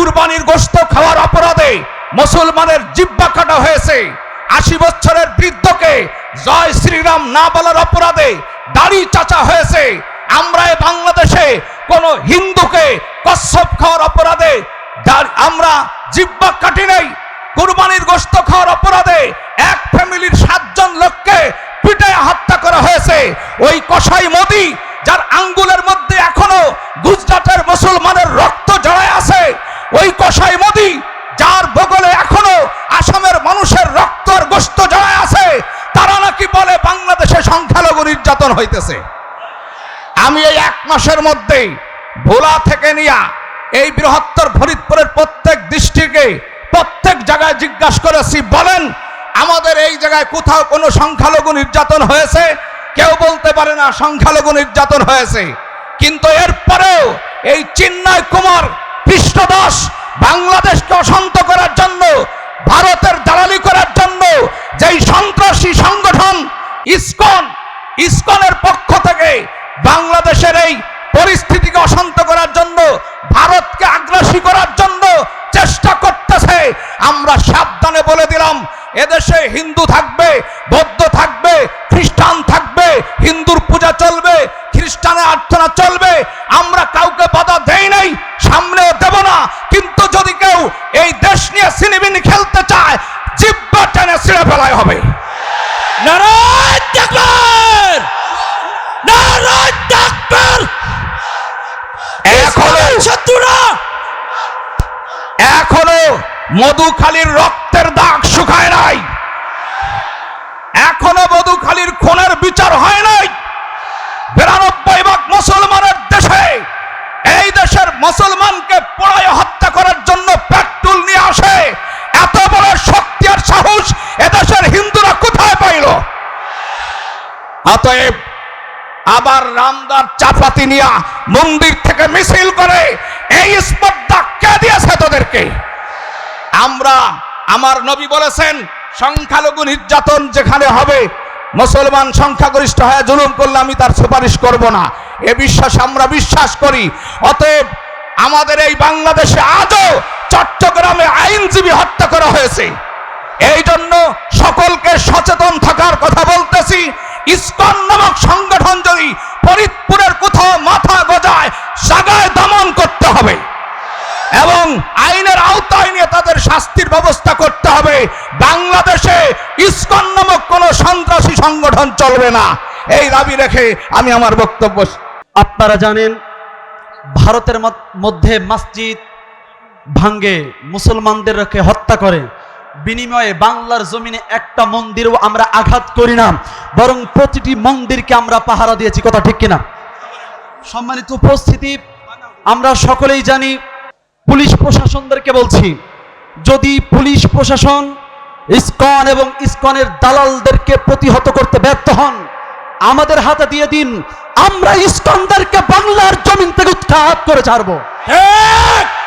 কুরবানির গোশত খাওয়ার অপরাধে মুসলমানের জিব্বা কাটা হয়েছে। আশি বছরের বৃদ্ধকে জয় শ্রীরাম না বলার অপরাধে দাড়ি চাচা হয়েছে। আমরা বাংলাদেশে কোন হিন্দুকে কচ্ছপ খাওয়ার অপরাধে আমরা জিব্বা কাটি নাই। কুরবানির গোশত খাওয়ার অপরাধে এক ফ্যামিলির সাতজন লোককে পিটায় হত্যা করা হয়েছে। ওই কসাই মোদি কসাই মোদি, যার বগলে এখনও আসামের মানুষের রক্ত আর গোস্ত জড়ায় আছে, তারা নাকি বলে বাংলাদেশে সংখ্যালঘু নির্যাতন হইতেছে। আমি এই এক মাসের মধ্যেই ভোলা থেকে নিয়া এই বৃহত্তর ফরিদপুরের প্রত্যেক দৃষ্টিকে প্রত্যেক জায়গায় জিজ্ঞাসা করেছি, বলেন, আমাদের এই জায়গায় কোথাও কোনো সংখ্যালঘু নির্যাতন হয়েছে? কেউ বলতে পারে না সংখ্যালঘু নির্যাতন হয়েছে। কিন্তু এরপরেও এই চিন্ময় কুমার কৃষ্ণদাস বাংলাদেশকে অশান্ত করার জন্য, ভারতের দালালি করার জন্য যেই সন্ত্রাসী সংগঠন ইসকন, ইসকনের পক্ষ থেকে বাংলাদেশের এই পরিস্থিতিকে অশান্ত করার জন্য, ভারতকে আগ্রাসী করার জন্য চেষ্টা করতেছে। আমরা সাবধানে বলে দিলাম, এদেশে হিন্দু থাকবে, বৌদ্ধ থাকবে, খ্রিস্টান থাকবে, হিন্দুর পূজা চলবে, খ্রিস্টানের আর্থনা মধুখালীর রক্তের দাগ শুকায় নাই। এখনও মধুখালীর খুনের বিচার হয় নাই। বিরানব্বই ভাগ মুসলমানের দেশে এই দেশের মুসলমানকে পোড়ায় হত্যা করার জন্য পেট্রোল নিয়ে আসে। এত বড় শক্তি আর সাহস এদেশের হিন্দুরা কোথায় পাইল? অতএব আবার রামদার চাপাতি নিয়া মন্দির থেকে মিছিল করে এই স্পর্ধা কে দিয়েছে তোদেরকে? আমরা, আমার নবী বলেছেন, সংখ্যালঘু নির্যাতন যেখানে হবে, মুসলমান সংখ্যাগরিষ্ঠ হয়ে জুলুম করলে আমি তার সুপারিশ করব না। এ বিশ্বাস আমরা বিশ্বাস করি। অতএব আমাদের এই বাংলাদেশে আজও চট্টগ্রামে আইনজীবী হত্যা করা হয়েছে। এই জন্য সকলকে সচেতন থাকার কথা বলতেছি। ইসকন নামক সংগঠন যদি ফরিদপুরের কোথাও মাথা গজায় জাগায় দমন করতে হবে এবং আইনের আওতায় নিয়ে তাদের শাস্তির ব্যবস্থা করতে হবে। বাংলাদেশে ইসকন নামক কোন সন্ত্রাসী সংগঠন চলবে না। এই দাবি রেখে আমি আমার বক্তব্য আপনারা জানেন, ভারতের মধ্যে মসজিদ ভাঙ্গে মুসলমানদেরকে হত্যা করে। বিনিময়ে বাংলার জমিনে একটা মন্দিরও আমরা আঘাত করি না। বরং প্রতিটি মন্দিরকে আমরা পাহারা দিয়েছি, কথা ঠিক কিনা? সম্মানিত উপস্থিতি, আমরা সকলেই জানি, পুলিশ প্রশাসনদেরকে বলছি যদি পুলিশ প্রশাসন, ইস্কন এবং ইস্কনের দালালদেরকে প্রতিহত করতে ব্যর্থ হন, আমাদের হাতে দিয়ে দিন, আমরা ইস্কনদেরকে বাংলার জমিন থেকে উৎখাত করে ছাড়বো।